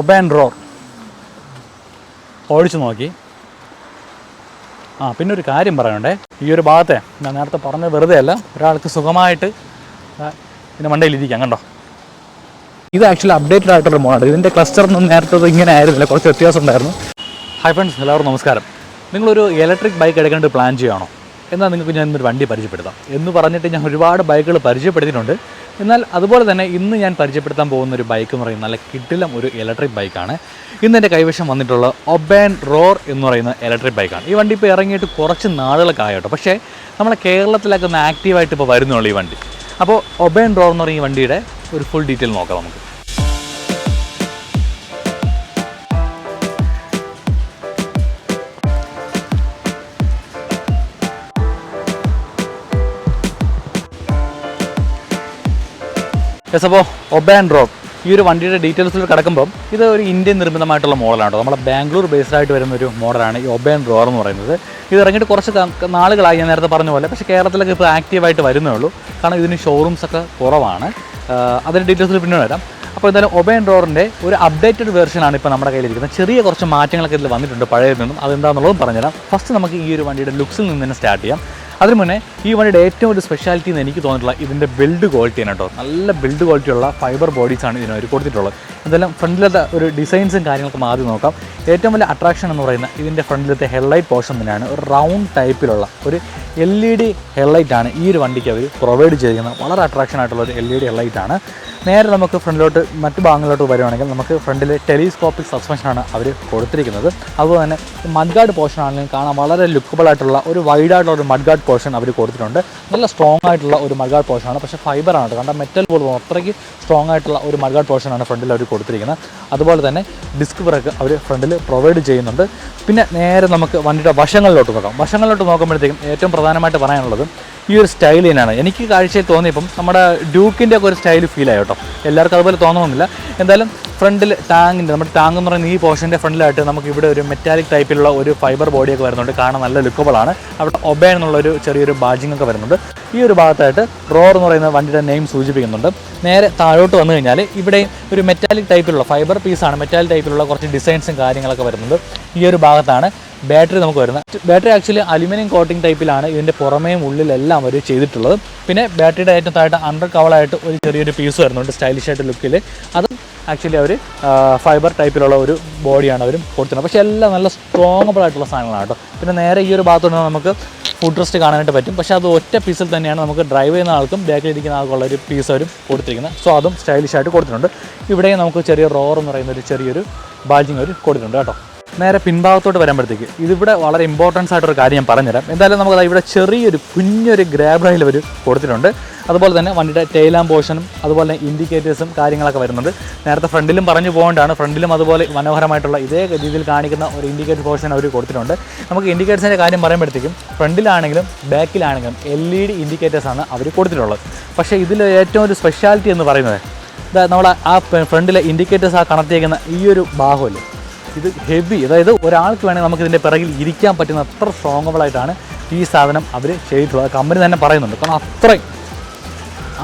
Oban roar. ഓടിച്ചു നോക്കി. ആ പിന്നെ ഒരു കാര്യം പറയണ്ടേ ഈ ഒരു ഭാഗത്തെ ഞാൻ നേരത്തെ പറഞ്ഞത് വെറുതെ അല്ല ഒരാൾക്ക് സുഖമായിട്ട് ഇതിന്റെ മണ്ടയിൽ ഇരിക്കാം കണ്ടോ? ഇത് ആക്ച്വലി അപ്ഡേറ്റഡ് ആയിട്ടുള്ള മോഡാണ്. ഇതിന്റെ ക്ലസ്റ്റർ ഒന്നും നേരത്തെ ഇങ്ങനെ ആയിരുന്നില്ല കുറച്ച് വ്യത്യാസം ഉണ്ടായിരുന്നു. ഹൈ ഫ്രണ്ട്സ് എല്ലാവർക്കും നമസ്കാരം. നിങ്ങളൊരു ഇലക്ട്രിക് ബൈക്ക് എടുക്കേണ്ട പ്ലാൻ ചെയ്യുകയാണോ? എന്നാൽ നിങ്ങൾക്ക് ഞാൻ ഇന്നൊരു വണ്ടി പരിചയപ്പെടുത്താം. എന്ന് പറഞ്ഞിട്ട് ഞാൻ ഒരുപാട് ബൈക്കുകൾ പരിചയപ്പെടുത്തിയിട്ടുണ്ട്. എന്നാൽ അതുപോലെ തന്നെ ഇന്ന് ഞാൻ പരിചയപ്പെടുത്താൻ പോകുന്ന ഒരു ബൈക്ക് എന്ന് പറയുന്നത് നല്ല കിട്ടിലം ഒരു ഇലക്ട്രിക് ബൈക്കാണ് ഇന്ന് എന്റെ കൈവശം വന്നിട്ടുള്ള ഒബാൻ റോർ എന്ന് പറയുന്ന ഇലക്ട്രിക് ബൈക്കാണ് ഈ വണ്ടി ഇപ്പോൾ ഇറങ്ങിയിട്ട് കുറച്ച് നാളുകളൊക്കെ ആയോട്ടോ. പക്ഷേ നമ്മളെ കേരളത്തിലൊക്കെ ഒന്ന് ആക്റ്റീവായിട്ട് ഇപ്പോൾ വരുന്നുള്ളൂ ഈ വണ്ടി. അപ്പോൾ ഒബാൻ റോർ എന്ന് പറയുന്ന ഈ വണ്ടിയുടെ ഒരു ഫുൾ ഡീറ്റെയിൽ നോക്കാം നമുക്ക്. യെസ് അപ്പോൾ ഒബാൻ റോക്ക് ഈ ഒരു വണ്ടിയുടെ ഡീറ്റെയിൽസിൽ കിടക്കുമ്പോൾ ഇത് ഒരു ഇന്ത്യൻ നിർമ്മിതമായിട്ടുള്ള മോഡലാണ് നമ്മുടെ ബാംഗ്ലൂർ ബേസ്ഡ് ആയിട്ട് വരുന്ന ഒരു മോഡലാണ് ഈ ഒബാൻ റോർ എന്ന് പറയുന്നത്. ഇത് ഇറങ്ങിയിട്ട് കുറച്ച് നാളുകളായി ഞാൻ നേരത്തെ പറഞ്ഞ പോലെ പക്ഷേ കേരളത്തിലൊക്കെ ഇപ്പോൾ ആക്റ്റീവായിട്ട് വരുന്നേ ഉള്ളൂ. കാരണം ഇതിന് ഷോറൂംസ് ഒക്കെ കുറവാണ്. അതിന്റെ ഡീറ്റെയിൽസിൽ പിന്നെ വരാം. അപ്പോൾ എന്തായാലും ഒബൈൻ റോറിന്റെ ഒരു അപ്ഡേറ്റഡ് വേർഷനാണ് ഇപ്പോൾ നമ്മുടെ കയ്യിലിരിക്കുന്നത്. ചെറിയ കുറച്ച് മാറ്റങ്ങളൊക്കെ ഇതിൽ വന്നിട്ടുണ്ട് പഴയതിൽ നിന്നും. അതെന്താണെന്നുള്ളതും പറഞ്ഞുതരാം. ഫസ്റ്റ് നമുക്ക് ഈ ഒരു വണ്ടിയുടെ ലുക്സിൽ നിന്ന് തന്നെ സ്റ്റാർട്ട് ചെയ്യാം. അതിന് മുന്നേ ഈ വണ്ടിയുടെ ഏറ്റവും ഒരു സ്പെഷ്യാലിറ്റി എന്ന് എനിക്ക് തോന്നിയിട്ടുള്ള ഇതിന്റെ ബിൽഡ് ക്വാളിറ്റിയാണ് കേട്ടോ. നല്ല ബിൽഡ് ക്വാളിറ്റിയുള്ള ഫൈബർ ബോഡീസാണ് ഇതിന് അവർ കൊടുത്തിട്ടുള്ളത്. എന്തായാലും ഫ്രണ്ടിലത്തെ ഒരു ഡിസൈൻസും കാര്യങ്ങളൊക്കെ ആദ്യം നോക്കാം. ഏറ്റവും വലിയ അട്രാക്ഷൻ എന്ന് പറയുന്ന ഇതിന്റെ ഫ്രണ്ടിലത്തെ ഹെഡ്ലൈറ്റ് പോർഷൻ തന്നെയാണ്. ഒരു റൗണ്ട് ടൈപ്പിലുള്ള ഒരു എൽ ഇ ഡി ഹെഡ്ലൈറ്റ് ആണ് ഈ ഒരു വണ്ടിക്ക് അവർ പ്രൊവൈഡ് ചെയ്തിരിക്കുന്നത് വളരെ അട്രാക്ഷൻ ആയിട്ടുള്ള ഒരു എൽ ഇ ഡി ഹെഡ്ലൈറ്റ് ആണ്. നേരെ നമുക്ക് ഫ്രണ്ടിലോട്ട് മറ്റ് ഭാഗങ്ങളിലോട്ട് വരുവാണെങ്കിൽ നമുക്ക് ഫ്രണ്ടിൽ ടെലിസ്കോപ്പിക് സസ്പെൻഷനാണ് അവർ കൊടുത്തിരിക്കുന്നത്. അതുപോലെ തന്നെ മഡ്ഗാർഡ് പോർഷൻ ആണെങ്കിലും കാണാൻ വളരെ ലുക്കബിൾ ആയിട്ടുള്ള ഒരു വൈഡ് ആയിട്ടുള്ള ഒരു മഡ്ഗാർഡ് പോർഷൻ അവർ കൊടുത്തിട്ടുണ്ട്. നല്ല സ്ട്രോങ് ആയിട്ടുള്ള ഒരു മഡ്ഗാർഡ് പോർഷനാണ് പക്ഷേ ഫൈബർ ആണ് കാരണം മെറ്റൽ പോലും അത്രയ്ക്ക് സ്ട്രോങ് ആയിട്ടുള്ള ഒരു മഡ്ഗാർഡ് പോർഷനാണ് ഫ്രണ്ടിൽ അവർ കൊടുത്തിരിക്കുന്നത്. അതുപോലെ തന്നെ ഡിസ്ക് ബ്രേക്ക് അവർ ഫ്രണ്ടിൽ പ്രൊവൈഡ് ചെയ്യുന്നുണ്ട്. പിന്നെ നേരെ നമുക്ക് വണ്ടിയുടെ വശങ്ങളിലോട്ട് നോക്കാം. വശങ്ങളിലോട്ട് നോക്കുമ്പോഴത്തേക്കും ഏറ്റവും പ്രധാനമായിട്ട് പറയാനുള്ളത് ഈ ഒരു സ്റ്റൈലിനാണ് എനിക്ക് കാഴ്ചയിൽ തോന്നിയപ്പം നമ്മുടെ ഡ്യൂക്കിന്റെ ഒക്കെ ഒരു സ്റ്റൈൽ ഫീൽ ആയി കേട്ടോ. എല്ലാവർക്കും അതുപോലെ തോന്നണമെന്നില്ല. എന്തായാലും ഫ്രണ്ടിൽ ടാങ്കിന്റെ നമ്മുടെ ടാങ്ക് എന്ന് പറയുന്ന ഈ പോർഷന്റെ ഫ്രണ്ടിലായിട്ട് നമുക്ക് ഇവിടെ ഒരു മെറ്റാലിക് ടൈപ്പിലുള്ള ഒരു ഫൈബർ ബോഡിയൊക്കെ വരുന്നുണ്ട്. കാണാൻ നല്ല ലുക്കബിളാണ് അവിടെ ഒബേ എന്നുള്ളൊരു ചെറിയൊരു ബാജിങ് ഒക്കെ വരുന്നുണ്ട്. ഈ ഒരു ഭാഗത്തായിട്ട് റോർ എന്ന് പറയുന്ന വണ്ടിയുടെ നെയിം സൂചിപ്പിക്കുന്നുണ്ട്. നേരെ താഴോട്ട് വന്നു കഴിഞ്ഞാൽ ഇവിടെ ഒരു മെറ്റാലിക് ടൈപ്പിലുള്ള ഫൈബർ പീസാണ് മെറ്റാലിക് ടൈപ്പിലുള്ള കുറച്ച് ഡിസൈൻസും കാര്യങ്ങളൊക്കെ വരുന്നുണ്ട്. ഈ ഒരു ഭാഗത്താണ് ബാറ്ററി നമുക്ക് വരുന്നത് ബാറ്ററി ആക്ച്വലി അലുമിനിയം കോട്ടിംഗ് ടൈപ്പിലാണ് ഇതിന്റെ പുറമേയും ഉള്ളിലെല്ലാം അവർ ചെയ്തിട്ടുള്ളത്. പിന്നെ ബാറ്ററിയുടെ ഏറ്റവും താഴെ അണ്ടർ കവളായിട്ട് ഒരു ചെറിയൊരു പീസ് വരുന്നുണ്ട് സ്റ്റൈലിഷ് ആയിട്ട് ലുക്കിൽ അത് ആക്ച്വലി അവർ ഫൈബർ ടൈപ്പിലുള്ള ഒരു ബോഡിയാണ് അവർ കൊടുത്തിരുന്നത്. പക്ഷേ എല്ലാം നല്ല സ്ട്രോങ്ങബിൾ ആയിട്ടുള്ള സാധനങ്ങളാണ് കേട്ടോ. പിന്നെ നേരെ ഈ ഒരു ഭാഗത്തോട്ട് നമുക്ക് ഫുഡ് റെസ്റ്റ് കാണാനായിട്ട് പറ്റും. പക്ഷേ അത് ഒറ്റ പീസിൽ തന്നെയാണ് നമുക്ക് ഡ്രൈവ് ചെയ്യുന്ന ആൾക്കും ബാക്കിൽ ഇരിക്കുന്ന ആൾക്കുള്ള ഒരു പീസ് അവരും കൊടുത്തിരിക്കുന്നത്. സോ അതും സ്റ്റൈലിഷ് ആയിട്ട് കൊടുത്തിട്ടുണ്ട്. ഇവിടെയും നമുക്ക് ചെറിയ റോർ എന്ന് പറയുന്ന ഒരു ചെറിയൊരു ബാജിങ് അവർ കൊടുത്തിട്ടുണ്ട് കേട്ടോ. നേരെ പിൻഭാഗത്തോട്ട് വരുമ്പോഴത്തേക്ക് ഇതിവിടെ വളരെ ഇമ്പോർട്ടൻസ് ആയിട്ടൊരു കാര്യം ഞാൻ പറഞ്ഞുതരാം. എന്തായാലും നമുക്ക് ഇവിടെ ചെറിയൊരു കുഞ്ഞൊരു ഗ്രാബ് റൈൽ അവർ കൊടുത്തിട്ടുണ്ട്. അതുപോലെ തന്നെ വണ്ടിയുടെ ടൈലാം പോർഷനും അതുപോലെ തന്നെ ഇൻഡിക്കേറ്റേഴ്സും കാര്യങ്ങളൊക്കെ വരുന്നുണ്ട്. നേരത്തെ ഫ്രണ്ടിലും പറഞ്ഞു പോകേണ്ടതാണ്. ഫ്രണ്ടിലും അതുപോലെ മനോഹരമായിട്ടുള്ള ഇതേ രീതിയിൽ കാണിക്കുന്ന ഒരു ഇൻഡിക്കേറ്റർ പോർഷൻ അവർ കൊടുത്തിട്ടുണ്ട്. നമുക്ക് ഇൻഡിക്കേറ്റേഴ്സിന്റെ കാര്യം പറയുമ്പോഴത്തേക്കും ഫ്രണ്ടിലാണെങ്കിലും ബാക്കിലാണെങ്കിലും എൽ ഇ ഡി ഇൻഡിക്കേറ്റേഴ്സാണ് അവർ കൊടുത്തിട്ടുള്ളത്. പക്ഷേ ഇതിൽ ഏറ്റവും ഒരു സ്പെഷ്യാലിറ്റി എന്ന് പറയുന്നത് നമ്മൾ ആ ഫ്രണ്ടിലെ ഇൻഡിക്കേറ്റേഴ്സ് ആ കണക്ട് ചെയ്യുന്ന ഈ ഒരു ഭാഗമല്ലേ ഇത് ഹെവി അതായത് ഒരാൾക്ക് വേണമെങ്കിൽ നമുക്ക് ഇതിന്റെ പിറകിൽ ഇരിക്കാൻ പറ്റുന്ന അത്ര സ്ട്രോങ്ങബിളായിട്ടാണ് ഈ സാധനം അവർ ചെയ്തിട്ടുള്ളത്. കമ്പനി തന്നെ പറയുന്നുണ്ട്. കാരണം അത്രയും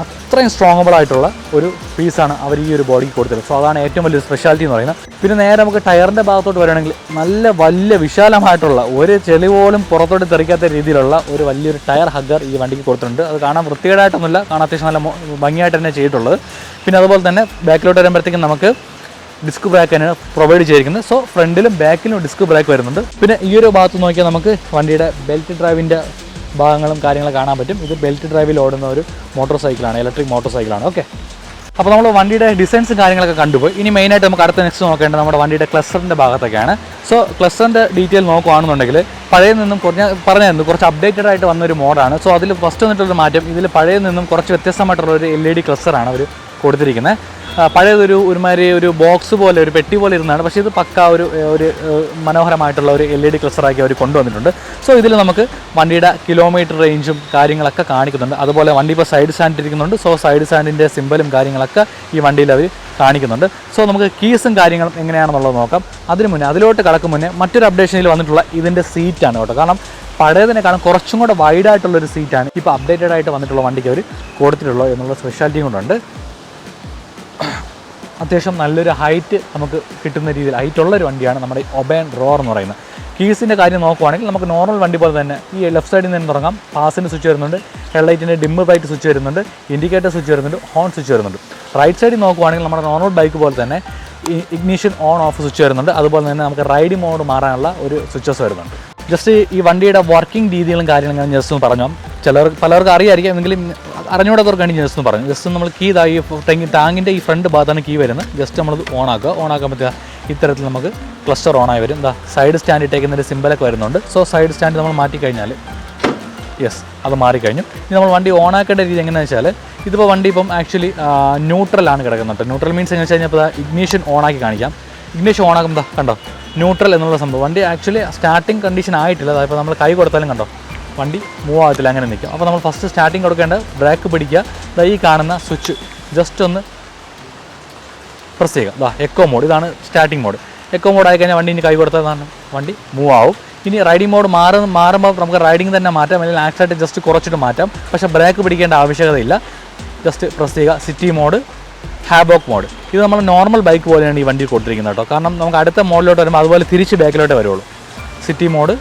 അത്രയും സ്ട്രോങ്ങബിളായിട്ടുള്ള ഒരു പീസാണ് അവർ ഈ ഒരു ബോഡിക്ക് കൊടുത്തത് സോ അതാണ് ഏറ്റവും വലിയ സ്പെഷ്യാലിറ്റി എന്ന് പറയുന്നത്. പിന്നെ നേരെ നമുക്ക് ടയറിന്റെ ഭാഗത്തോട്ട് വരികയാണെങ്കിൽ നല്ല വലിയ വിശാലമായിട്ടുള്ള ഒരു ചെളി പോലും പുറത്തോട്ട് തെറിക്കാത്ത രീതിയിലുള്ള ഒരു വലിയൊരു ടയർ ഹഗ്ഗർ ഈ വണ്ടിക്ക് കൊടുത്തിട്ടുണ്ട്. അത് കാണാൻ വൃത്തികേടായിട്ടൊന്നുമില്ല. കാണാൻ അത്യാവശ്യം നല്ല ഭംഗിയായിട്ട് തന്നെ ചെയ്തിട്ടുള്ളത്. പിന്നെ അതുപോലെ തന്നെ ബാക്കിലോട്ട് വരുമ്പോഴത്തേക്കും നമുക്ക് ഡിസ്ക് ബ്രേക്കാണ് പ്രൊവൈഡ് ചെയ്തിരിക്കുന്നത്. സോ ഫ്രണ്ടിലും ബാക്കിലും ഡിസ്ക് ബ്രേക്ക് വരുന്നുണ്ട്. പിന്നെ ഈ ഒരു ഭാഗത്ത് നോക്കിയാൽ നമുക്ക് വണ്ടിയുടെ ബെൽറ്റ് ഡ്രൈവിന്റെ ഭാഗങ്ങളും കാര്യങ്ങളും കാണാൻ പറ്റും. ഇത് ബെൽറ്റ് ഡ്രൈവിൽ ഓടുന്ന ഒരു മോട്ടോർ സൈക്കിളാണ് ഇലക്ട്രിക് മോട്ടോർ സൈക്കിളാണ് ഓക്കെ അപ്പോൾ നമ്മൾ വണ്ടിയുടെ ഡിസൈൻസും കാര്യങ്ങളൊക്കെ കണ്ടുപോയി. ഇനി മെയിനായിട്ട് നമുക്ക് അടുത്ത നെക്സ്റ്റ് നോക്കേണ്ടത് നമ്മുടെ വണ്ടിയുടെ ക്ലസ്റ്ററിന്റെ ഭാഗത്തൊക്കെയാണ്. സോ ക്ലസ്റ്ററിന്റെ ഡീറ്റെയിൽ നോക്കുകയാണെന്നുണ്ടെങ്കിൽ പഴയ നിന്നും കുറഞ്ഞ പറഞ്ഞായിരുന്നു കുറച്ച് അപ്ഡേറ്റഡ് ആയിട്ട് വന്നൊരു മോഡാണ് സോ അതിൽ ഫസ്റ്റ് വന്നിട്ടുള്ള മാറ്റം ഇതിൽ പഴയ നിന്നും കുറച്ച് വ്യത്യസ്തമായിട്ടുള്ള ഒരു എൽ ഇ ഡി ക്ലസ്റ്ററാണ് അവർ കൊടുത്തിരിക്കുന്നത്. പഴയതൊരു ഒരുമാതിരി ഒരു ബോക്സ് പോലെ ഒരു പെട്ടി പോലെ ഇരുന്നാണ്. പക്ഷേ ഇത് പക്ക ഒരു ഒരു മനോഹരമായിട്ടുള്ള ഒരു എൽ ഇ ഡി ക്ലസ്റ്ററാക്കി അവർ കൊണ്ടുവന്നിട്ടുണ്ട്. സോ ഇതിൽ നമുക്ക് വണ്ടിയുടെ കിലോമീറ്റർ റേഞ്ചും കാര്യങ്ങളൊക്കെ കാണിക്കുന്നുണ്ട്. അതുപോലെ വണ്ടി ഇപ്പോൾ സൈഡ് സ്റ്റാൻഡ് ഇരിക്കുന്നുണ്ട്. സോ സൈഡ് സ്റ്റാൻഡിന്റെ സിമ്പലും കാര്യങ്ങളൊക്കെ ഈ വണ്ടിയിൽ അവർ കാണിക്കുന്നുണ്ട്. സോ നമുക്ക് കീസും കാര്യങ്ങളും എങ്ങനെയാണെന്നുള്ളത് നോക്കാം. അതിന് മുന്നേ അതിലോട്ട് കടക്കും മുന്നേ മറ്റൊരു അപ്ഡേഷനിൽ വന്നിട്ടുള്ള ഇതിന്റെ സീറ്റാണ് കേട്ടോ. കാരണം പഴയതിനേക്കാളും കുറച്ചും കൂടെ വൈഡായിട്ടുള്ളൊരു സീറ്റാണ് ഇപ്പോൾ അപ്ഡേറ്റഡ് ആയിട്ട് വന്നിട്ടുള്ള വണ്ടിക്ക് അവർ കൊടുത്തിട്ടുള്ളത് എന്നുള്ള സ്പെഷ്യാലിറ്റിയും കൊണ്ടുണ്ട് അത്യാവശ്യം നല്ലൊരു ഹൈറ്റ് നമുക്ക് കിട്ടുന്ന രീതിയിൽ ഹൈറ്റ് ഉള്ളൊരു വണ്ടിയാണ് നമ്മുടെ ഒബേൻ റോർ എന്ന് പറയുന്നത്. കീസിന്റെ കാര്യം നോക്കുവാണെങ്കിൽ നമുക്ക് നോർമൽ വണ്ടി പോലെ തന്നെ ഈ ലെഫ്റ്റ് സൈഡിൽ നിന്ന് തുടങ്ങാം. പാസിന്റെ സ്വിച്ച് വരുന്നുണ്ട്. ഹെഡ്ലൈറ്റിന്റെ ഡിമ്മ് ബൈറ്റ് സ്വിച്ച് വരുന്നുണ്ട്. ഇൻഡിക്കേറ്റർ സ്വിച്ച് വരുന്നുണ്ട്. ഹോൺ സ്വിച്ച് വരുന്നുണ്ട്. റൈറ്റ് സൈഡിൽ നോക്കുവാണെങ്കിൽ നമ്മുടെ നോർമൽ ബൈക്ക് പോലെ തന്നെ ഇഗ്നീഷൻ ഓൺ ഓഫ് സ്വിച്ച് വരുന്നുണ്ട്. അതുപോലെ തന്നെ നമുക്ക് റൈഡിംഗ് മോഡ് മാറാനുള്ള ഒരു സ്വിച്ചസ് വരുന്നുണ്ട്. ജസ്റ്റ് ഈ വണ്ടിയുടെ വർക്കിംഗ് രീതികളും കാര്യങ്ങളും ഞാൻ ജസ്റ്റ് ഒന്ന് പറഞ്ഞു ചിലർ പലർക്കും അറിയായിരിക്കും. എങ്കിലും അറിഞ്ഞുകൂടാത്തവർക്ക് കഴിഞ്ഞ് ജസ്റ്റ് ഒന്ന് പറഞ്ഞു. ജസ്റ്റ് നമ്മൾ കീ ഇതായി ടാങ്കി ടാങ്കിന്റെ ഈ ഫ്രണ്ട് ഭാഗത്താണ് കീ വരുന്നത്. ജസ്റ്റ് നമ്മൾ ഓൺ ആക്കുക ഓൺ ആക്കാൻ പറ്റുക ഇത്തരത്തിൽ നമുക്ക് ക്ലസ്റ്റർ ഓൺ ആയി വരും. എന്താ സൈഡ് സ്റ്റാൻഡ് ഇട്ടേക്കുന്നതിന്റെ സിമ്പലൊക്കെ വരുന്നുണ്ട്. സോ സൈഡ് സ്റ്റാൻഡ് നമ്മൾ മാറ്റി മാറ്റിക്കഴിഞ്ഞാൽ യെസ് അത് മാറിക്കഴിഞ്ഞു. ഇനി നമ്മൾ വണ്ടി ഓൺ ആക്കേണ്ട രീതി എങ്ങനെയാണെന്ന് വെച്ചാൽ ഇതിപ്പോൾ വണ്ടി ഇപ്പം ആക്ച്വലി ന്യൂട്രലാണ് കിടക്കുന്നുണ്ട് ന്യൂട്രൽ മീൻസ് എങ്ങനെ വെച്ച് കഴിഞ്ഞപ്പോൾ ഇഗ്നീഷൻ ഓൺ ആക്കി കാണിക്കാം. ഇഗ്നീഷൻ ഓൺ ആക്കുമ്പോൾ കണ്ടോ? ന്യൂട്രൽ എന്നുള്ള സംഭവം. വണ്ടി ആക്ച്വലി സ്റ്റാർട്ടിങ് കണ്ടീഷൻ ആയിട്ടില്ല. അതായത് നമ്മൾ കൈ കൊടുത്താലും കണ്ടോ? വണ്ടി മൂവ് ആകത്തില്ല അങ്ങനെ നിൽക്കും. അപ്പോൾ നമ്മൾ ഫസ്റ്റ് സ്റ്റാർട്ടിങ് കൊടുക്കേണ്ടത് ബ്രേക്ക് പിടിക്കുക. ഈ കാണുന്ന സ്വിച്ച് ജസ്റ്റ് ഒന്ന് പ്രസ് ചെയ്യുക. ദാ എക്കോ മോഡ് ഇതാണ് സ്റ്റാർട്ടിംഗ് മോഡ് എക്കോ മോഡ് ആയി കഴിഞ്ഞാൽ വണ്ടി ഇനി കൈ കൊടുത്തതാണ് വണ്ടി മൂവ് ആവും. ഇനി റൈഡിംഗ് മോഡ് മാറുന്ന മാറുമ്പോൾ നമുക്ക് റൈഡിംഗ് തന്നെ മാറ്റാം. അല്ലെങ്കിൽ ആക്സിഡന്റ് ജസ്റ്റ് കുറച്ചിട്ട് മാറ്റാം. പക്ഷേ ബ്രേക്ക് പിടിക്കേണ്ട ആവശ്യകതയില്ല. ജസ്റ്റ് പ്രസ് ചെയ്യുക. സിറ്റി മോഡ് ഹാബോക്ക് മോഡ് ഇത് നമ്മൾ നോർമൽ ബൈക്ക് പോലെയാണ് ഈ വണ്ടി കൊടുത്തിരിക്കുന്നത് കേട്ടോ. കാരണം നമുക്ക് അടുത്ത മോഡിലോട്ട് വരുമ്പോൾ അതുപോലെ തിരിച്ച് ബാക്കിലോട്ടേ വരുള്ളൂ. സിറ്റി മോഡ്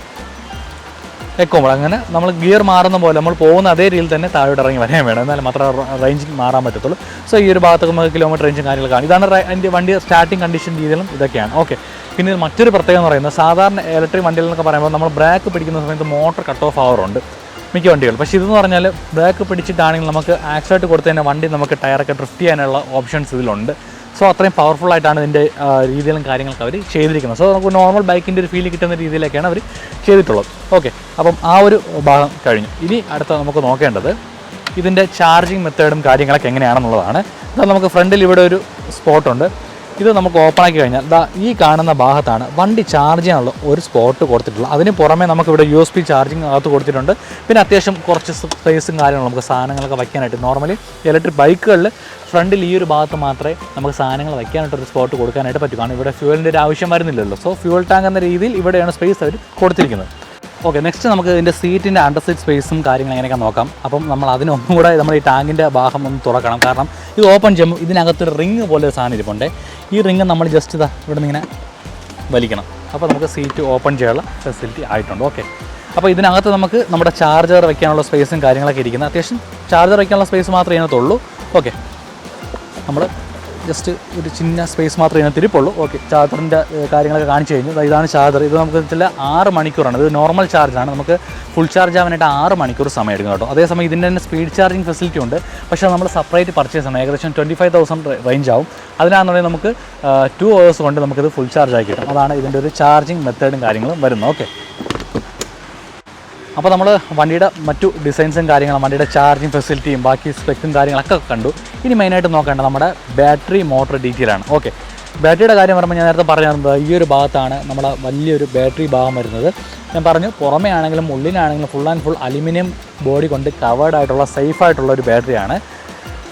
എക്കോ മോഡ് അങ്ങനെ നമ്മൾ ഗിയർ മാറുന്ന പോലെ നമ്മൾ പോകുന്ന അതേ രീതിയിൽ തന്നെ താഴോട്ട് ഇറങ്ങി വരാൻ വേണം. എന്നാൽ മാത്രമേ റേഞ്ച് മാറാൻ പറ്റത്തുള്ളൂ. സോ ഈ ഒരു ഭാഗത്തൊക്കെ നമുക്ക് കിലോമീറ്റർ റേഞ്ചും കാര്യങ്ങളൊക്കെ ഇതാണ് റൈ- അതിന്റെ വണ്ടി സ്റ്റാർട്ടിംഗ് കണ്ടീഷൻ രീതിയിലും ഇതൊക്കെയാണ്. ഓക്കെ പിന്നെ മറ്റൊരു പ്രത്യേകത എന്ന് പറയുന്നത് സാധാരണ ഇലക്ട്രിക് വണ്ടികൾ എന്നൊക്കെ പറയുമ്പോൾ നമ്മൾ ബ്രേക്ക് പിടിക്കുന്ന സമയത്ത് മോട്ടർ കട്ട് ഓഫ് ആവാറുണ്ട് മിക്ക വണ്ടികൾ പക്ഷേ ഇതെന്ന് പറഞ്ഞാൽ ബ്രേക്ക് പിടിച്ചിട്ടാണെങ്കിൽ നമുക്ക് ആക്സിഡന്റ് കൊടുത്ത് തന്നെ വണ്ടി നമുക്ക് ടയറൊക്കെ ഡ്രിഫ്റ്റ് ചെയ്യാനുള്ള ഓപ്ഷൻസ് ഇതിലുണ്ട്. സോ അത്രയും പവർഫുൾ ആയിട്ടാണ് ഇതിന്റെ രീതികളും കാര്യങ്ങളൊക്കെ അവർ ചെയ്തിരിക്കുന്നത്. സോ നമുക്ക് നോർമൽ ബൈക്കിന്റെ ഒരു ഫീൽ കിട്ടുന്ന രീതിയിലൊക്കെയാണ് അവർ ചെയ്തിട്ടുള്ളത്. ഓക്കെ അപ്പം ആ ഒരു ഭാഗം കഴിഞ്ഞു. ഇനി അടുത്ത നമുക്ക് നോക്കേണ്ടത് ഇതിന്റെ ചാർജിങ് മെത്തേഡും കാര്യങ്ങളൊക്കെ എങ്ങനെയാണെന്നുള്ളതാണ്. അപ്പം നമുക്ക് ഫ്രണ്ടിൽ ഇവിടെ ഒരു സ്പോട്ടുണ്ട് ഇത് നമുക്ക് ഓപ്പൺ ആക്കി കഴിഞ്ഞാൽ ദാ ഈ കാണുന്ന ഭാഗത്താണ് വണ്ടി ചാർജ് ചെയ്യാനുള്ള ഒരു സ്പോട്ട് കൊടുത്തിട്ടുള്ളത്. അതിന് പുറമെ നമുക്ക് ഇവിടെ യു എസ് പി ചാർജിങ് അകത്ത് കൊടുത്തിട്ടുണ്ട്. പിന്നെ അത്യാവശ്യം കുറച്ച് സ്പേസും കാര്യങ്ങളും നമുക്ക് സാധനങ്ങളൊക്കെ വയ്ക്കാനായിട്ട്. നോർമലി ഇലക്ട്രിക് ബൈക്കുകളിൽ ഫ്രണ്ടിൽ ഈ ഒരു ഭാഗത്ത് മാത്രമേ നമുക്ക് സാധനങ്ങൾ വയ്ക്കാനായിട്ട് ഒരു സ്പോട്ട് കൊടുക്കാനായിട്ട് പറ്റൂ. കാരണം ഇവിടെ ഫ്യൂവലിന്റെ ഒരു ആവശ്യം വരുന്നില്ലല്ലോ. സോ ഫ്യൂവൽ ടാങ്ക് എന്ന രീതിയിൽ ഇവിടെയാണ് സ്പേസ് അവർ കൊടുത്തിരിക്കുന്നത്. ഓക്കെ നെക്സ്റ്റ് നമുക്ക് ഇതിന്റെ സീറ്റിന്റെ അണ്ടർ സീറ്റ് സ്പേസും കാര്യങ്ങൾ എങ്ങനെയൊക്കെ നോക്കാം. അപ്പം നമ്മൾ അതിനൊന്നും കൂടെ നമ്മൾ ഈ ടാങ്കിന്റെ ഭാഗം ഒന്ന് തുറക്കണം. കാരണം ഇത് ഓപ്പൺ ചെയ്യുമ്പോൾ ഇതിനകത്തൊരു റിങ് പോലെ സാധനം ഇരിപ്പുണ്ട്. ഈ റിങ് നമ്മൾ ജസ്റ്റ് ഇതാ ഇവിടെ നിന്ന് ഇങ്ങനെ വലിക്കണം. അപ്പോൾ നമുക്ക് സീറ്റ് ഓപ്പൺ ചെയ്യാനുള്ള ഫെസിലിറ്റി ആയിട്ടുണ്ട്. ഓക്കെ അപ്പോൾ ഇതിനകത്ത് നമുക്ക് നമ്മുടെ ചാർജർ വയ്ക്കാനുള്ള സ്പേസും കാര്യങ്ങളൊക്കെ ഇരിക്കുന്നത്. അത്യാവശ്യം ചാർജർ വയ്ക്കാനുള്ള സ്പേസ് മാത്രമേ ഇതിനകത്തുള്ളൂ. ഓക്കെ നമ്മൾ ജസ്റ്റ് ഒരു ചിന്ന സ്പേസ് മാത്രമേ ഇതിനകത്ത് ഇരിപ്പുള്ളൂ. ഓക്കെ ചാർജറിന്റെ കാര്യങ്ങളൊക്കെ കാണിച്ചു കഴിഞ്ഞു. ഇതാണ് ചാർജർ ഇത് നമുക്ക് ചില ആറ് മണിക്കൂറാണ്. ഇത് നോർമൽ ചാർജാണ് നമുക്ക് ഫുൾ ചാർജ് ആവാനായിട്ട് ആറ് മണിക്കൂർ സമയം എടുക്കും കേട്ടോ. അതേസമയം ഇതിന്റെ തന്നെ സ്പീഡ് ചാർജിങ് ഫെസിലിറ്റി ഉണ്ട്. പക്ഷേ നമ്മൾ സെപ്പറേറ്റ് പർച്ചേസ് ആണ് ഏകദേശം ട്വന്റി ഫൈവ് തൗസൻഡ് റേഞ്ച് ആവും. അതിനാണെന്നുണ്ടെങ്കിൽ നമുക്ക് ടു അവേഴ്സ് കൊണ്ട് നമുക്കിത് ഫുൾ ചാർജ് ആക്കി കിട്ടും. അതാണ് ഇതിന്റെ ഒരു ചാർജിങ് മെത്തേഡും കാര്യങ്ങളും വരുന്നത്. ഓക്കെ അപ്പോൾ നമ്മൾ വണ്ടിയുടെ മറ്റു ഡിസൈൻസും കാര്യങ്ങളും വണ്ടിയുടെ ചാർജിങ് ഫെസിലിറ്റിയും ബാക്കി സ്പെക്സും കാര്യങ്ങളൊക്കെ കണ്ടു. ഇനി മെയിനായിട്ട് നോക്കേണ്ടത് നമ്മുടെ ബാറ്ററി മോട്ടർ ഡീറ്റെയിൽ ആണ്. ഓക്കെ ബാറ്ററിയുടെ കാര്യം പറയുമ്പോൾ ഞാൻ നേരത്തെ പറഞ്ഞിരുന്നത് ഈ ഒരു ഭാഗത്താണ് നമ്മുടെ വലിയൊരു ബാറ്ററി ഭാഗം വരുന്നത്. ഞാൻ പറഞ്ഞു പുറമേ ആണെങ്കിലും ഉള്ളിലാണെങ്കിലും full and full aluminium body covered covered ആയിട്ടുള്ള സേഫ് ആയിട്ടുള്ള ഒരു ബാറ്ററിയാണ്.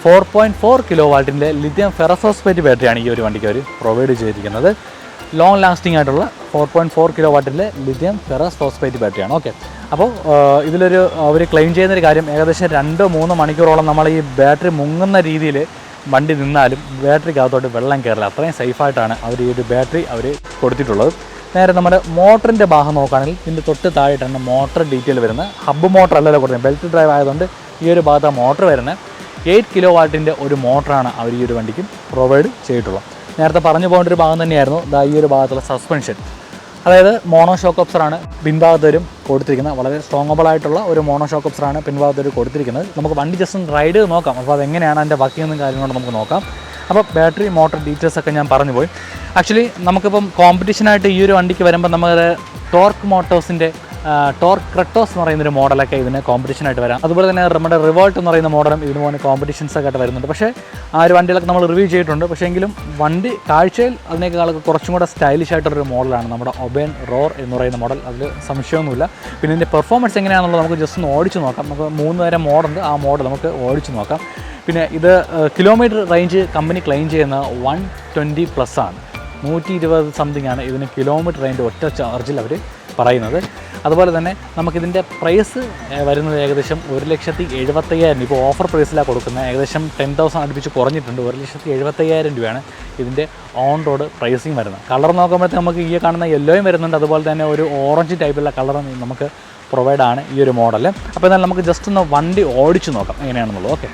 ഫോർ പോയിന്റ് ഫോർ കിലോ വാട്ടിന്റെ ലിഥിയം ഫെറസോസ്പെറ്റ് ബാറ്ററിയാണ് ഈ ഒരു വണ്ടിക്ക് അവർ പ്രൊവൈഡ് ചെയ്തിരിക്കുന്നത്. ലോങ് ലാസ്റ്റിംഗ് ആയിട്ടുള്ള ഫോർ പോയിന്റ് ഫോർ കിലോ വാട്ടിലെ ലിഥിയം ഫെറസ് ഫോസ്ഫേറ്റ് ബാറ്ററിയാണ് ഓക്കെ അപ്പോൾ ഇതിലൊരു അവർ ക്ലെയിം ചെയ്യുന്നൊരു കാര്യം ഏകദേശം രണ്ടോ മൂന്നോ മണിക്കൂറോളം നമ്മൾ ഈ ബാറ്ററി മുങ്ങുന്ന രീതിയിൽ വണ്ടി നിന്നാലും ബാറ്ററിക്കകത്തോട്ട് വെള്ളം കയറില്ല അത്രയും സേഫായിട്ടാണ് അവർ ഈ ഒരു ബാറ്ററി അവർ കൊടുത്തിട്ടുള്ളത്. നേരെ നമ്മുടെ മോട്ടറിന്റെ ഭാഗം നോക്കുകയാണെങ്കിൽ ഇതിന്റെ തൊട്ട് താഴെയാണ് മോട്ടർ ഡീറ്റെയിൽ വരുന്നത്. ഹബ്ബ് മോട്ടർ അല്ലല്ലോ കൊടുക്കുന്നത് ബെൽറ്റ് ഡ്രൈവ് ആയതുകൊണ്ട് ഈ ഒരു ഭാഗത്താണ് മോട്ടർ വരുന്നത്. എയ്റ്റ് കിലോ വാട്ടിന്റെ ഒരു മോട്ടറാണ് അവർ ഈ ഒരു വണ്ടിക്ക് പ്രൊവൈഡ് ചെയ്തിട്ടുള്ളത്. നേരത്തെ പറഞ്ഞു പോകേണ്ട ഒരു ഭാഗം തന്നെയായിരുന്നു. ദാ ഈ ഒരു ഭാഗത്തുള്ള സസ്പെൻഷൻ അതായത് മോണോ ഷോക്ക് ഓപ്സറാണ് പിൻഭാഗത്തൊരു കൊടുത്തിരിക്കുന്നത്. വളരെ സ്ട്രോങ്ങബിൾ ആയിട്ടുള്ള ഒരു മോണോ ഷോക്ക് ഓപ്സറാണ് പിൻഭാഗത്തൊരു കൊടുത്തിരിക്കുന്നത്. നമുക്ക് വണ്ടി ജസ്റ്റ് റൈഡ് നോക്കാം. അപ്പോൾ അതെങ്ങനെയാണ് അതിന്റെ വർക്കിംഗ് കാര്യങ്ങളും നമുക്ക് നോക്കാം. അപ്പോൾ ബാറ്ററി മോട്ടർ ഡീറ്റെയിൽസ് ഒക്കെ ഞാൻ പറഞ്ഞു പോയി. ആക്ച്വലി നമുക്കിപ്പം കോമ്പറ്റീഷനായിട്ട് ഈ ഒരു വണ്ടിക്ക് വരുമ്പോൾ നമുക്ക് ടോർക്ക് മോട്ടോഴ്സിന്റെ ടോർക്ക് ക്രെട്ടോസ് എന്ന് പറയുന്ന ഒരു മോഡലൊക്കെ ഇതിന് കോമ്പറ്റീഷനായിട്ട് വരാം. അതുപോലെ തന്നെ നമ്മുടെ റിവോൾട്ട് എന്ന് പറയുന്ന മോഡലും ഇതിന് പോലെ കോമ്പറ്റീഷൻസ് ഒക്കെ ആയിട്ട് വരുന്നുണ്ട്. പക്ഷേ ആ ഒരു വണ്ടികളൊക്കെ നമ്മൾ റിവ്യൂ ചെയ്തിട്ടുണ്ട്. പക്ഷേ എങ്കിലും വണ്ടി കാഴ്ചയിൽ അതിനേക്കാളൊക്കെ കുറച്ചും കൂടെ സ്റ്റൈലിഷ് ആയിട്ടുള്ളൊരു മോഡലാണ് നമ്മുടെ ഒബേൻ റോർ എന്ന് പറയുന്ന മോഡൽ. അതിൽ സംശയമൊന്നുമില്ല. പിന്നെ ഇതിന്റെ പെർഫോമൻസ് എങ്ങനെയാണെന്നുള്ളത് നമുക്ക് ജസ്റ്റ് ഒന്ന് ഓടിച്ചു നോക്കാം. നമുക്ക് മൂന്ന് തരം മോഡുണ്ട്. ആ മോഡൽ നമുക്ക് ഓടിച്ചു നോക്കാം. പിന്നെ ഇത് കിലോമീറ്റർ റേഞ്ച് കമ്പനി ക്ലെയിം ചെയ്യുന്ന വൺ ട്വന്റി പ്ലസ് ആണ്. നൂറ്റി ഇരുപത് സംതിങ് ആണ് ഇതിന് കിലോമീറ്റർ റേഞ്ച് ഒറ്റ ചാർജിൽ അവർ പറയുന്നത്. അതുപോലെ തന്നെ നമുക്കിതിന്റെ പ്രൈസ് വരുന്നത് ഏകദേശം ഒരു ലക്ഷത്തി എഴുപത്തയ്യായിരം ഇപ്പോൾ ഓഫർ പ്രൈസിലാണ് കൊടുക്കുന്നത് ഏകദേശം ടെൻ തൗസൻഡ് അടുപ്പിച്ച് കുറഞ്ഞിട്ടുണ്ട്. ഒരു ലക്ഷത്തി എഴുപത്തയ്യായിരം രൂപയാണ് ഇതിന്റെ ഓൺ റോഡ് പ്രൈസിങ് വരുന്നത്. കളർ നോക്കുമ്പോഴത്തേക്ക് നമുക്ക് ഈ കാണുന്ന യെല്ലോയും വരുന്നുണ്ട്. അതുപോലെ തന്നെ ഒരു ഓറഞ്ച് ടൈപ്പുള്ള കളറും നമുക്ക് പ്രൊവൈഡ് ആണ് ഈ ഒരു മോഡൽ അപ്പോൾ എന്നാൽ നമുക്ക് ജസ്റ്റ് ഒന്ന് വണ്ടി ഓടിച്ചു നോക്കാം. എങ്ങനെയാണെന്നുള്ളത്. ഓക്കെ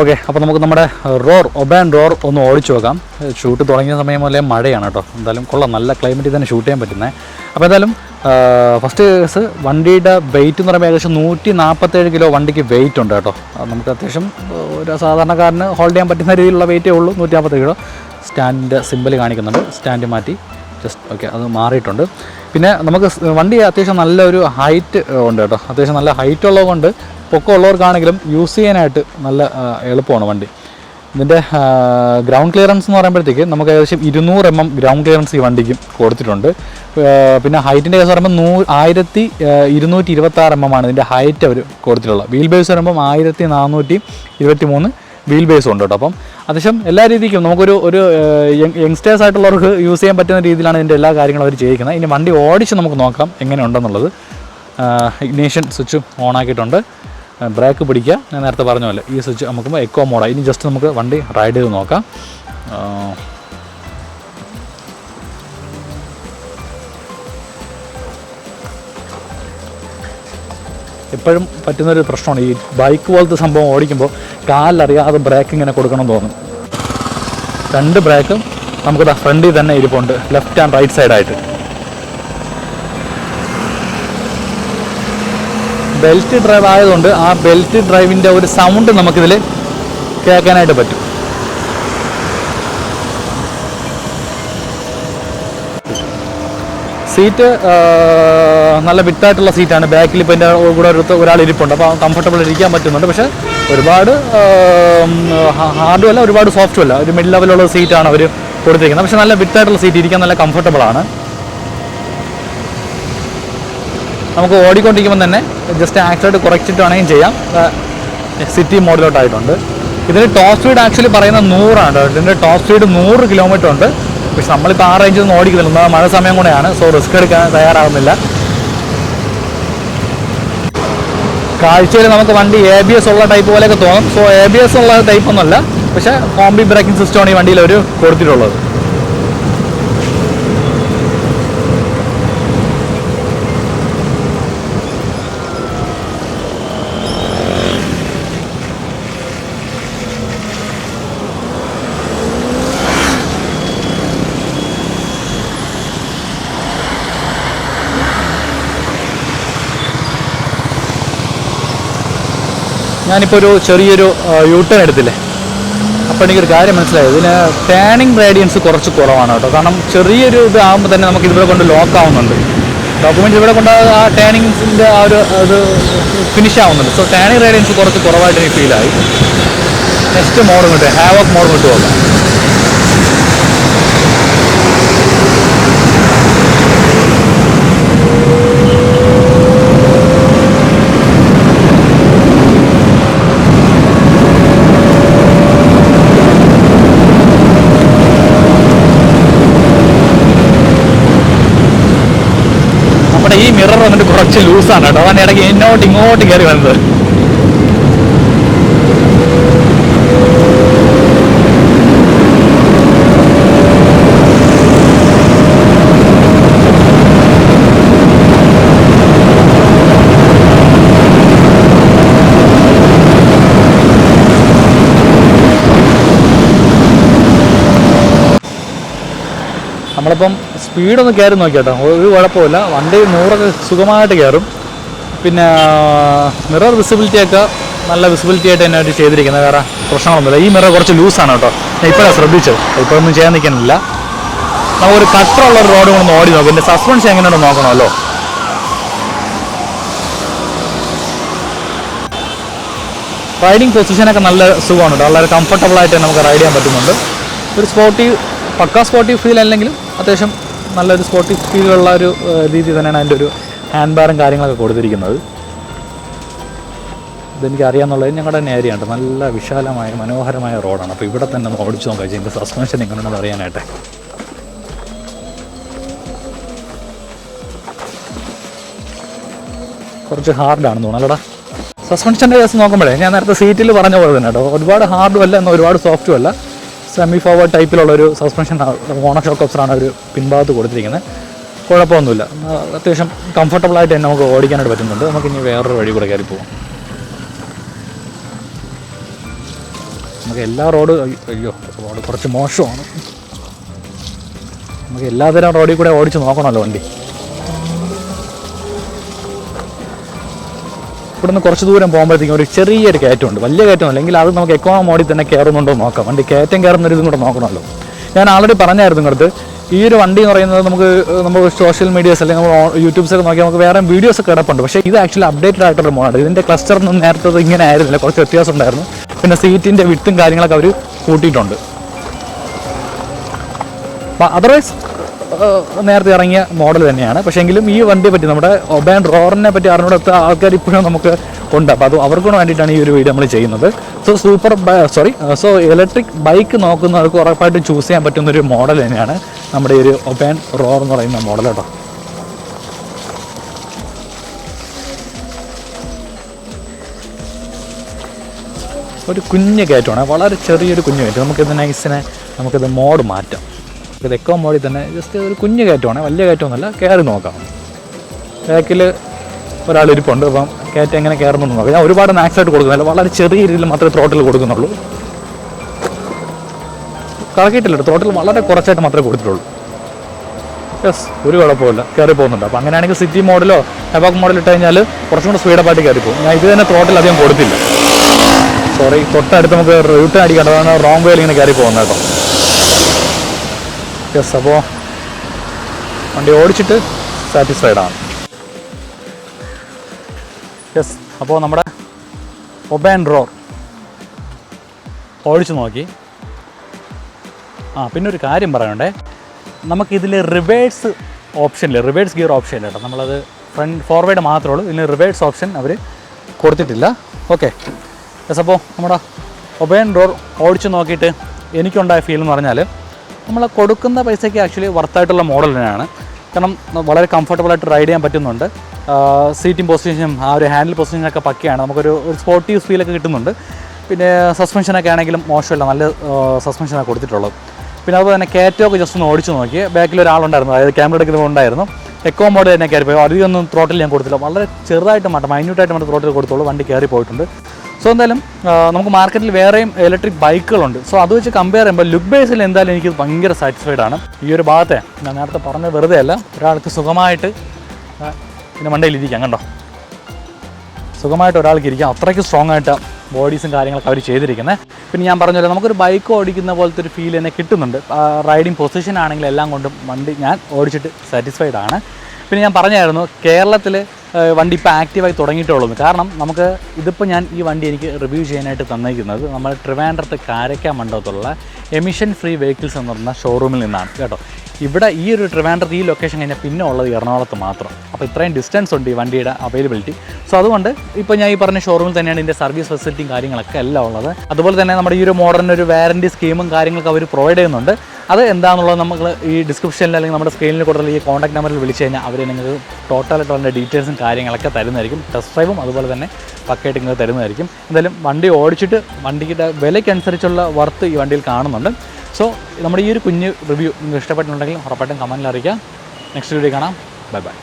ഓക്കെ അപ്പോൾ നമുക്ക് നമ്മുടെ റോർ ഒബാൻ റോർ ഒന്ന് ഓടിച്ചു നോക്കാം. ഷൂട്ട് തുടങ്ങിയ സമയം മുതലേ മഴയാണ് കേട്ടോ. എന്തായാലും കൊള്ളാം. നല്ല ക്ലൈമറ്റിൽ തന്നെ ഷൂട്ട് ചെയ്യാൻ പറ്റുന്നത് അപ്പോൾ എന്തായാലും ഫസ്റ്റ് കേസ് വണ്ടിയുടെ വെയിറ്റ് എന്ന് പറയുമ്പോൾ ഏകദേശം നൂറ്റി നാൽപ്പത്തേഴ് കിലോ വണ്ടിക്ക് വെയിറ്റ് ഉണ്ട് കേട്ടോ. നമുക്ക് അത്യാവശ്യം ഒരു സാധാരണക്കാരന് ഹോൾഡ് ചെയ്യാൻ പറ്റുന്ന രീതിയിലുള്ള വെയിറ്റേ ഉള്ളൂ നൂറ്റി നാൽപ്പത്തേഴ് കിലോ സ്റ്റാൻഡിന്റെ സിമ്പിൾ കാണിക്കുന്നുണ്ട് സ്റ്റാൻഡ് മാറ്റി. ജസ്റ്റ് ഓക്കെ അത് മാറിയിട്ടുണ്ട്. പിന്നെ നമുക്ക് വണ്ടി അത്യാവശ്യം നല്ലൊരു ഹൈറ്റ് ഉണ്ട് കേട്ടോ. അത്യാവശ്യം നല്ല ഹൈറ്റ് ഉള്ളതുകൊണ്ട് പൊക്കം ഉള്ളവർക്കാണെങ്കിലും യൂസ് ചെയ്യാനായിട്ട് നല്ല എളുപ്പമാണ് വണ്ടി. ഇതിന്റെ ഗ്രൗണ്ട് ക്ലിയറൻസ് എന്ന് പറയുമ്പോഴത്തേക്ക് നമുക്ക് ഏകദേശം ഇരുന്നൂറ് എം എം ഗ്രൗണ്ട് ക്ലിയറൻസ് ഈ വണ്ടിക്ക് കൊടുത്തിട്ടുണ്ട്. പിന്നെ ഹൈറ്റിന്റെ കേസ് പറയുമ്പോൾ നൂ ആയിരത്തി ഇരുന്നൂറ്റി ഇരുപത്തി ആറ് എം എം ആണ് ഇതിന്റെ ഹൈറ്റ് അവർ കൊടുത്തിട്ടുള്ളത്. വീൽ ബേസ് വരുമ്പം ആയിരത്തി നാനൂറ്റി ഇരുപത്തി മൂന്ന് വീൽ ബേസും ഉണ്ട് കേട്ടോ. അപ്പം അത്യാവശ്യം എല്ലാ രീതിക്കും നമുക്കൊരു ഒരു യങ്സ്റ്റേഴ്സ് ആയിട്ടുള്ളവർക്ക് യൂസ് ചെയ്യാൻ പറ്റുന്ന രീതിയിലാണ് ഇതിന്റെ എല്ലാ കാര്യങ്ങളും അവർ ചെയ്യിക്കുന്നത്. ഇനി വണ്ടി ഓടിച്ച് നമുക്ക് നോക്കാം എങ്ങനെയുണ്ടെന്നുള്ളത്. ഇഗ്നീഷൻ സ്വിച്ച് ഓൺ ആക്കിയിട്ടുണ്ട്. ബ്രേക്ക് പിടിക്കുക. ഞാൻ നേരത്തെ പറഞ്ഞ പോലെ ഈ സ്വിച്ച് നമുക്ക് എക്കോ മോഡാണ് ഇനി ജസ്റ്റ് നമുക്ക് വണ്ടി റൈഡ് ചെയ്ത് നോക്കാം. എപ്പോഴും പറ്റുന്നൊരു പ്രശ്നമാണ്. ഈ ബൈക്ക് പോലത്തെ സംഭവം ഓടിക്കുമ്പോൾ കാലറിയാതെ ബ്രേക്ക് ഇങ്ങനെ കൊടുക്കണം തോന്നും. രണ്ട് ബ്രേക്കും നമുക്ക് ഫ്രണ്ടിൽ തന്നെ ഇരിപ്പുണ്ട്. ലെഫ്റ്റ് ആൻഡ് റൈറ്റ് സൈഡായിട്ട് ബെൽറ്റ് ഡ്രൈവ് ആയതുകൊണ്ട് ആ ബെൽറ്റ് ഡ്രൈവിന്റെ ഒരു സൗണ്ട് നമുക്കിതിൽ കേൾക്കാനായിട്ട് പറ്റും. സീറ്റ് നല്ല വിട്ടായിട്ടുള്ള സീറ്റാണ് ബാക്കിൽ ഇപ്പോൾ എന്റെ കൂടെ ഒരു ഒരാൾ ഇരിപ്പുണ്ട്. അപ്പോൾ കംഫർട്ടബിൾ ഇരിക്കാൻ പറ്റുന്നുണ്ട്. പക്ഷേ ഒരുപാട് ഹാർഡും അല്ല ഒരുപാട് സോഫ്റ്റും അല്ല. ഒരു മിഡ് ലെവലുള്ള സീറ്റാണ് അവർ കൊടുത്തിരിക്കുന്നത്. പക്ഷേ നല്ല വിട്ടായിട്ടുള്ള സീറ്റ് ഇരിക്കാൻ നല്ല കംഫർട്ടബിൾ ആണ് നമുക്ക് ഓടിക്കൊണ്ടിരിക്കുമ്പോൾ തന്നെ ജസ്റ്റ് ആക്സിലായിട്ട് കുറച്ചിട്ട് വേണമെങ്കിൽ ചെയ്യാം. സിറ്റി മോഡിലോട്ടായിട്ടുണ്ട്. ഇതിന് ടോപ്പ് സ്പീഡ് ആക്ച്വലി പറയുന്ന നൂറാണ്. ഇതിന്റെ ടോപ്പ് സ്പീഡ് നൂറ് കിലോമീറ്റർ ഉണ്ട്. പക്ഷെ നമ്മളിപ്പോൾ ആ റേഞ്ചിൽ നിന്ന് ഓടിക്കുന്നില്ല. മഴ സമയം കൂടെയാണ്. സോ റിസ്ക് എടുക്കാൻ തയ്യാറാവുന്നില്ല. കാഴ്ചയിൽ നമുക്ക് വണ്ടി എ ബി എസ് ഉള്ള ടൈപ്പ് പോലെയൊക്കെ തോന്നും. സോ എ ബി എസ് ഉള്ള ടൈപ്പൊന്നുമല്ല പക്ഷേ കോംബി ബ്രേക്കിംഗ് സിസ്റ്റമാണ് ഈ വണ്ടിയിൽ അവർ കൊടുത്തിട്ടുള്ളത്. ഞാനിപ്പോൾ ഒരു ചെറിയൊരു യൂട്ടേൺ ടേൺ എടുത്തില്ലേ? അപ്പോൾ എനിക്കൊരു കാര്യം മനസ്സിലായി. ഇതിന് ടേണിംഗ് റേഡിയൻസ് കുറച്ച് കുറവാണ് കേട്ടോ. കാരണം ചെറിയൊരു ഇത് ആകുമ്പോൾ തന്നെ നമുക്ക് ഇതിവിടെ കൊണ്ട് ലോക്ക് ആവുന്നുണ്ട്. ഡോക്യുമെന്റ് ഇവിടെ കൊണ്ട് ആ ടേണിങ്സിന്റെ ആ ഒരു ഇത് ഫിനിഷ് ആവുന്നുണ്ട്. സോ ടേണിംഗ് റേഡിയൻസ് കുറച്ച് കുറവായിട്ട് എനിക്ക് ഫീലായി നെക്സ്റ്റ് മോഡ് കിട്ടും ഹാവോക്ക് മോഡ് കിട്ടും നമ്മുടെ ഈ മിറർ വന്നിട്ട് കുറച്ച് ലൂസാണ് കേട്ടോ. അതാണ് ഇടയ്ക്ക് ഇങ്ങോട്ട് ഇങ്ങോട്ട് കയറി വന്നത് നമ്മളിപ്പം സ്പീഡൊന്ന് കയറി നോക്കിയാട്ടോ. ഒരു കുഴപ്പമില്ല. വണ്ടി നൂറൊക്കെ സുഖമായിട്ട് കയറും. പിന്നെ മിറർ വിസിബിലിറ്റിയൊക്കെ നല്ല വിസിബിലിറ്റി ആയിട്ട് തന്നെ അവർ ചെയ്തിരിക്കുന്നത്. വേറെ പ്രശ്നങ്ങളൊന്നുമില്ല. ഈ മിറർ കുറച്ച് ലൂസാണ് കേട്ടോ. ഞാൻ ഇപ്പോഴാണ് ശ്രദ്ധിച്ചത്. ഇപ്പോഴൊന്നും ചെയ്യാൻ നിൽക്കുന്നില്ല. നമുക്കൊരു കട്ടറുള്ള ഒരു റോഡ് കൊണ്ടൊന്ന് ഓടി നോക്കും. എന്റെ സസ്പെൻഷൻ എങ്ങനെയുണ്ടോ നോക്കണമല്ലോ. റൈഡിങ് പൊസിഷനൊക്കെ നല്ല സുഖമാണ് കേട്ടോ. വളരെ കംഫർട്ടബിളായിട്ട് നമുക്ക് റൈഡ് ചെയ്യാൻ പറ്റുന്നുണ്ട്. ഒരു സ്പോർട്ടീവ് പക്കാ സ്പോർട്ടീവ് ഫീൽ അല്ലെങ്കിലും അത്യാവശ്യം നല്ലൊരു സ്പോർട്ടീവ് ഫീലുള്ള ഒരു രീതി തന്നെയാണ് അതിന്റെ ഒരു ഹാൻഡ് ബാറും കാര്യങ്ങളൊക്കെ കൊടുത്തിരിക്കുന്നത്. ഇതെനിക്ക് അറിയാമെന്നുള്ളത് ഞങ്ങളുടെ തന്നെ ഏരിയ ഉണ്ട്. നല്ല വിശാലമായ മനോഹരമായ റോഡാണ് അപ്പോൾ ഇവിടെ തന്നെ നമുക്ക് ഓടിച്ചു നോക്കാം. ഇതിന്റെ സസ്പെൻഷൻ എങ്ങനെയാണെന്ന് അറിയാനായിട്ട്. കുറച്ച് ഹാർഡാണെന്ന് തോന്നുന്നു. അല്ലടാ. സസ്പെൻഷന്റെ കേസ് നോക്കുമ്പോഴേ ഞാൻ നേരത്തെ സീറ്റിൽ പറഞ്ഞ പോലെ തന്നെ കേട്ടോ. ഒരുപാട് ഹാർഡും അല്ല എന്നാൽ ഒരുപാട് സോഫ്റ്റും അല്ല. സെമി ഫോർവേഡ് ടൈപ്പിലുള്ള ഒരു സസ്പെൻഷൻ ഷോക്ക് ഓപ്സറാണ് ഒരു പിൻഭാഗത്ത് കൊടുത്തിരിക്കുന്നത്. കുഴപ്പമൊന്നുമില്ല. അത്യാവശ്യം കംഫർട്ടബിൾ ആയിട്ട് തന്നെ നമുക്ക് ഓടിക്കാനായിട്ട് പറ്റുന്നുണ്ട്. നമുക്ക് ഇനി വേറൊരു വഴി കൂടെ കയറി പോകാം നമുക്ക് എല്ലാ റോഡ് അയ്യോ റോഡ് കുറച്ച് മോശമാണ്. നമുക്ക് എല്ലാതരം റോഡിൽ കൂടെ ഓടിച്ച് നോക്കണമല്ലോ വണ്ടി. ഇവിടുന്ന് കുറച്ച് ദൂരം പോകുമ്പോഴത്തേക്കും ഒരു ചെറിയൊരു കയറ്റമുണ്ട്. വലിയ കയറ്റം അല്ലെങ്കിൽ അത് നമുക്ക് എക്കോണോ മോഡിൽ തന്നെ കയറുന്നുണ്ടോ നോക്കാം. വണ്ടി കയറ്റം കയറുന്ന ഒരു ഇതും കൂടെ നോക്കണമല്ലോ. ഞാൻ ആൾറെഡി പറഞ്ഞായിരുന്നു ഇങ്ങോട്ട്. ഈ ഒരു വണ്ടി എന്ന് പറയുന്നത് നമുക്ക് നമുക്ക് സോഷ്യൽ മീഡിയാസ് അല്ലെങ്കിൽ നമ്മൾ യൂട്യൂബ്സൊക്കെ നോക്കിയാൽ നമുക്ക് വേറെ വീഡിയോസ് ഒക്കെ കിടപ്പുണ്ട്. പക്ഷേ ഇത് ആക്ച്വലി അപ്ഡേറ്റഡ് ആയിട്ടുള്ള മോഡാണ് ഇതിന്റെ ക്ലസ്റ്ററിനും നേരത്തെ ഇങ്ങനെ ആയിരുന്നില്ല. കുറച്ച് വ്യത്യാസം ഉണ്ടായിരുന്നു. പിന്നെ സീറ്റിന്റെ വിട്ടും കാര്യങ്ങളൊക്കെ അവർ കൂട്ടിയിട്ടുണ്ട്. അതർവൈസ് നേരത്തെ ഇറങ്ങിയ മോഡൽ തന്നെയാണ്. പക്ഷേ എങ്കിലും ഈ വണ്ടിയെ പറ്റി നമ്മുടെ ഒബാൻ റോറിനെ പറ്റി അറിഞ്ഞുകൊടുത്ത ആൾക്കാർ ഇപ്പോഴും നമുക്ക് ഉണ്ട്. അപ്പോൾ അത് അവർക്കും വേണ്ടിയിട്ടാണ് ഈ ഒരു വീഡിയോ നമ്മൾ ചെയ്യുന്നത്. So super sorry so electric bike നോക്കുന്നവർക്ക് ഉറപ്പായിട്ടും ചൂസ് ചെയ്യാൻ പറ്റുന്ന ഒരു മോഡൽ തന്നെയാണ് നമ്മുടെ ഈ ഒരു ഒബാൻ റോർ എന്ന് പറയുന്ന മോഡൽ കേട്ടോ. ഒരു കുഞ്ഞ് കയറ്റമാണ്. വളരെ ചെറിയൊരു കുഞ്ഞ് കയറ്റം. നമുക്കിത് നൈസിനെ നമുക്കിത് മോഡ് മാറ്റാം. ഇത് എക്കോ മോഡി തന്നെ ജസ്റ്റ് ഒരു കുഞ്ഞു കയറ്റമാണ് വലിയ കയറ്റമൊന്നുമല്ല കയറി നോക്കാം. ബാക്കിൽ ഒരാൾ ഇരിപ്പുണ്ട് അപ്പം കയറ്റം എങ്ങനെ കയറുന്നു നോക്കാം. ഞാൻ ഒരുപാട് മാക്സായിട്ട് കൊടുക്കുന്നില്ല വളരെ ചെറിയ രീതിയിൽ മാത്രമേ ത്രോട്ടിൽ കൊടുക്കുന്നുള്ളൂ. കറക്കിയിട്ടില്ല ത്രോട്ടിൽ വളരെ കുറച്ചായിട്ട് മാത്രമേ കൊടുത്തിട്ടുള്ളൂ. യെസ് ഒരു കുഴപ്പമില്ല കയറി പോകുന്നുണ്ട്. അപ്പോൾ അങ്ങനെയാണെങ്കിൽ സിറ്റി മോഡലോ ഹെബാക്ക് മോഡൽ ഇട്ട് കഴിഞ്ഞാൽ കുറച്ചും കൂടെ സ്പീഡപ്പായിട്ട് കയറി പോകും. ഞാൻ ഇത് തന്നെ ത്രോട്ടിൽ അധികം കൊടുത്തില്ല. സോറി തൊട്ടടുത്ത് നമുക്ക് റൂട്ട് അടിക്കേണ്ടതാണ് റോങ് വേയിൽ ഇങ്ങനെ കയറി പോകുന്നത് കേട്ടോ. യെസ് അപ്പോൾ വണ്ടി ഓടിച്ചിട്ട് സാറ്റിസ്ഫൈഡ് ആണ്. യെസ് അപ്പോൾ നമ്മുടെ ഒബാൻ റോർ ഓടിച്ചു നോക്കി. ആ പിന്നെ ഒരു കാര്യം പറയണ്ടേ നമുക്കിതിൽ റിവേഴ്സ് ഓപ്ഷനിൽ റിവേഴ്സ് ഗിയർ ഓപ്ഷൻ കേട്ടോ നമ്മളത് ഫ്രണ്ട് ഫോർവേഡ് മാത്രമേ ഉള്ളൂ. ഇതിന് റിവേഴ്സ് ഓപ്ഷൻ അവർ കൊടുത്തിട്ടില്ല. ഓക്കെ യെസ് അപ്പോൾ നമ്മുടെ ഒബേൻ റോർ ഓടിച്ചു നോക്കിയിട്ട് എനിക്കുണ്ടായ ഫീൽ എന്ന് പറഞ്ഞാൽ നമ്മൾ കൊടുക്കുന്ന പൈസയ്ക്ക് ആക്ച്വലി വർത്തായിട്ടുള്ള മോഡൽ തന്നെയാണ്. കാരണം വളരെ കംഫർട്ടബിളായിട്ട് റൈഡ് ചെയ്യാൻ പറ്റുന്നുണ്ട്. സീറ്റിംഗ് പൊസിഷനും ആ ഒരു ഹാൻഡിൽ പൊസിഷനൊക്കെ പക്കയാണ്. നമുക്കൊരു ഒരു സ്പോർട്ടീവ് ഫീലൊക്കെ കിട്ടുന്നുണ്ട്. പിന്നെ സസ്പെൻഷനൊക്കെ ആണെങ്കിലും മോശമല്ല. നല്ല സസ്പെൻഷനാണ് കൊടുത്തിട്ടുള്ളത്. പിന്നെ അതുപോലെ തന്നെ കയറ്റമൊക്കെ ജസ്റ്റ് ഒന്ന് ഓടിച്ചു നോക്കി. ബാക്കിൽ ഒരാളുണ്ടായിരുന്നു. അതായത് ക്യാമറ എടുക്കുന്നത് ഉണ്ടായിരുന്നു എക്കോ മോഡ് തന്നെ കയറി പോയി അധികം ഒന്നും ത്രോട്ടിൽ ഞാൻ കൊടുത്തില്ല. വളരെ ചെറുതായിട്ട് മാത്രം മൈന്യൂട്ടായിട്ട് മാത്രം ത്രോട്ടിൽ കൊടുത്തുള്ളൂ. വണ്ടി കയറി പോയിട്ടുണ്ട് സോ എന്തായാലും നമുക്ക് മാർക്കറ്റിൽ വേറെയും ഇലക്ട്രിക് ബൈക്കുകളുണ്ട് സോ അത് വെച്ച് കമ്പയർ ചെയ്യുമ്പോൾ ലുക്ക് ബേസിൽ എന്തായാലും എനിക്ക് ഭയങ്കര സാറ്റിസ്ഫൈഡ് ആണ്. ഈ ഒരു ഭാഗത്തെ ഞാൻ നേരത്തെ പറഞ്ഞത് വെറുതെ അല്ല ഒരാൾക്ക് സുഖമായിട്ട് പിന്നെ മണ്ടയിൽ ഇരിക്കാം കണ്ടോ? സുഖമായിട്ട് ഒരാൾക്ക് ഇരിക്കാം. അത്രയ്ക്ക് സ്ട്രോങ് ആയിട്ട് ബോഡീസും കാര്യങ്ങളൊക്കെ അവർ ചെയ്തിരിക്കുന്നത് പിന്നെ ഞാൻ പറഞ്ഞല്ലോ നമുക്കൊരു ബൈക്ക് ഓടിക്കുന്ന പോലത്തെ ഒരു ഫീൽ തന്നെ കിട്ടുന്നുണ്ട്. റൈഡിങ് പൊസിഷൻ ആണെങ്കിലും എല്ലാം കൊണ്ടും വണ്ടി ഞാൻ ഓടിച്ചിട്ട് സാറ്റിസ്ഫൈഡ് ആണ്. പിന്നെ ഞാൻ പറഞ്ഞായിരുന്നു കേരളത്തിൽ വണ്ടി ഇപ്പോൾ ആക്റ്റീവായി തുടങ്ങിയിട്ടുള്ളൂ. കാരണം നമുക്ക് ഇതിപ്പോൾ ഞാൻ ഈ വണ്ടി എനിക്ക് റിവ്യൂ ചെയ്യാനായിട്ട് തന്നിരിക്കുന്നത് നമ്മൾ ട്രിവാൻഡ്രത്ത് കാരക്ക മണ്ഡലത്തിലുള്ള എമിഷൻ ഫ്രീ വെഹിക്കിൾസ് എന്ന് പറഞ്ഞ ഷോറൂമിൽ നിന്നാണ്. കേട്ടോ. ഇവിടെ ഈ ഒരു ട്രിവാൻഡ്രത്ത് ഈ ലൊക്കേഷൻ കഴിഞ്ഞാൽ പിന്നെ ഉള്ളത് എറണാകുളത്ത് മാത്രം. അപ്പോൾ ഇത്രയും ഡിസ്റ്റൻസ് ഉണ്ട് ഈ വണ്ടിയുടെ അവൈലബിലിറ്റി സോ അതുകൊണ്ട് ഇപ്പോൾ ഞാൻ ഈ പറഞ്ഞ ഷോറൂമിൽ തന്നെയാണ് ഇതിന്റെ സർവീസ് ഫെസിലിറ്റിയും കാര്യങ്ങളൊക്കെ എല്ലാം ഉള്ളത്. അതുപോലെ തന്നെ നമ്മുടെ ഈ ഒരു മോഡലിന് ഒരു വാറന്റി സ്കീമും കാര്യങ്ങളൊക്കെ അവർ പ്രൊവൈഡ് ചെയ്യുന്നുണ്ട്. അത് എന്താണെന്നുള്ളത് നമ്മൾ ഈ ഡിസ്ക്രിപ്ഷനിൽ അല്ലെങ്കിൽ നമ്മുടെ സ്ക്രീനിൽ കൂടുതൽ ഈ കോൺടാക്ട് നമ്പറിൽ വിളിച്ച് കഴിഞ്ഞാൽ അവർ നിങ്ങൾക്ക് ടോട്ടലായിട്ട് അതിന്റെ ഡീറ്റെയിൽസും കാര്യങ്ങളൊക്കെ തരുന്നതായിരിക്കും. ടെസ്റ്റ് ഡ്രൈവും അതുപോലെ തന്നെ പക്കയായിട്ട് നിങ്ങൾക്ക് തരുന്നതായിരിക്കും. എന്തായാലും വണ്ടി ഓടിച്ചിട്ട് വണ്ടിയുടെ വിലയ്ക്കനുസരിച്ചുള്ള വർത്ത് ഈ വണ്ടിയിൽ കാണുന്നുണ്ട്. സോ നമ്മുടെ ഈ ഒരു കുഞ്ഞ് റിവ്യൂ നിങ്ങൾക്ക് ഇഷ്ടപ്പെട്ടിട്ടുണ്ടെങ്കിൽ ഉറപ്പായിട്ടും കമന്റിൽ അറിയിക്കാം. നെക്സ്റ്റ് വീഡിയോ കാണാം. Bye bye